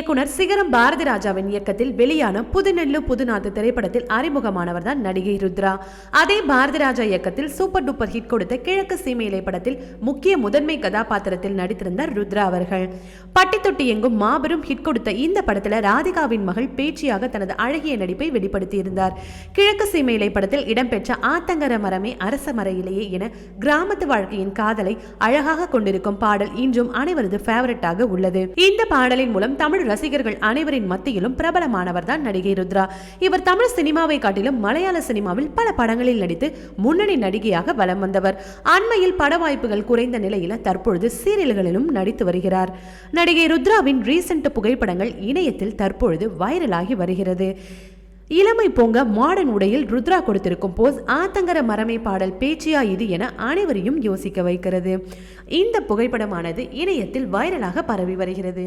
இயக்குனர் சிகரம் பாரதி ராஜாவின் இயக்கத்தில் வெளியான புதுநெல்லு புதுநாத்து திரைப்படத்தில் அறிமுகமானவர் தான் நடிகை ருத்ரா. அதே பாரதி ராஜா இயக்கத்தில் சூப்பர் டூப்பர் ஹிட் கொடுத்த கிழக்கு சீமையிலை படத்தில் முக்கிய முதன்மை கதாபாத்திரத்தில் நடித்திருந்தார் ருத்ரா அவர்கள். பட்டித்தொட்டி எங்கும் மாபெரும் ஹிட் கொடுத்த இந்த படத்தில் ராதிகாவின் மகள் பேச்சியாக தனது அழகிய நடிப்பை வெளிப்படுத்தியிருந்தார். கிழக்கு சீமையிலை படத்தில் இடம்பெற்ற ஆத்தங்கர மரமே அரச மரையிலேயே என கிராமத்து வாழ்க்கையின் காதலை அழகாக கொண்டிருக்கும் பாடல் இன்றும் அனைவரது ஃபேவரட்டாக உள்ளது. இந்த பாடலின் மூலம் தமிழ் ரசிகர்கள் அனைவரின் மத்தியிலும் பிரபலமானவர் தான் நடிகை ருத்ரா. இவர் தமிழ் சினிமாவை காட்டிலும் மலையாள சினிமாவில் பல படங்களில் நடித்து முன்னணி நடிகையாக வலம் வந்தவர். அண்மையில் பட வாய்ப்புகள் குறைந்த நிலையில தற்பொழுது சீரியல்களிலும் நடித்து வருகிறார். நடிகை ருத்ராவின் ரீசெண்ட் புகைப்படங்கள் இணையத்தில் தற்பொழுது வைரலாகி வருகிறது. இளமை பொங்க மாடர்ன் உடையில் ருத்ரா கொடுத்திருக்கும் போஸ் ஆத்தங்கர மரமே பாடல் பேச்சியா இது என அனைவரையும் யோசிக்க வைக்கிறது. இந்த புகைப்படமானது இணையத்தில் வைரலாக பரவி வருகிறது.